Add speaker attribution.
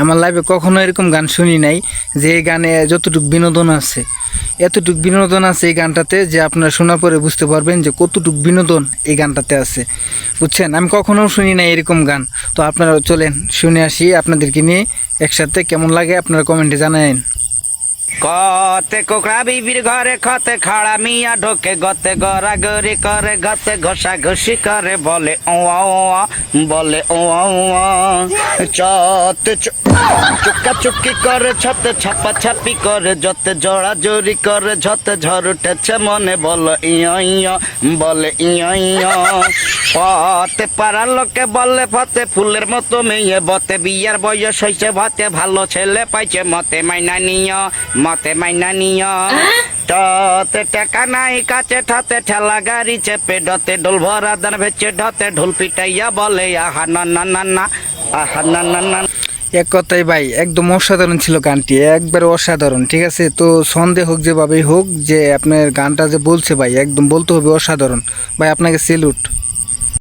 Speaker 1: আমার লাইফে কখনো এরকম গান শুনি নাই যে এই গানে যতটুকু বিনোদন আছে, এতটুকু বিনোদন আছে এই গানটাতে যে আপনারা শোনা পরে বুঝতে পারবেন যে কতটুকু বিনোদন এই গানটাতে আছে। বুঝছেন? আমি কখনো শুনি নাই এরকম গান। তো আপনারা চলেন, শুনে আসি আপনাদেরকে নিয়ে। একসাথে কেমন লাগে আপনারা কমেন্টে জানায়েন।
Speaker 2: কতে কোকড়া বিবির ঘরে খতে খাড়া মিয়া ঢোকে, গতে গড়া গড়ি করে, গতে ঘষা ঘষি করে, বলে ওয়া বলে ওয়া চতে চুক্কা চুক্কি করে, ছতে ছাপা ছাপি করে, যতে জড়া জড়ি করে যতে ঝড় উঠেছে মনে, বলে ইয় ইয়, বলে ইয় ইয়। পথে পাড়ার লোকে বলে ফতে ফুলের মতো মেয়ে বতে বিয়ার বয়স হয়েছে ভতে ভালো ছেলে পাইছে মতে মাইনা নিয় মতে মাইনা নিয় টতে টাকা নাই কাছে ঠতে ঠেলা গাড়ি চেপে ডতে ডোল ভরা দান ভেচে ঢতে ঢোল পিটাইয়া বলে আহা না না না না আহা না না না।
Speaker 1: এক কথাই ভাই একদম অসাধারণ ছিল গানটি একবার অসাধারণ ঠিক আছে? তো সন্দেহ হোক যেভাবেই হোক যে আপনার গানটা যে বলছে ভাই একদম বলতে হবে অসাধারণ। ভাই আপনাকে সেলুট।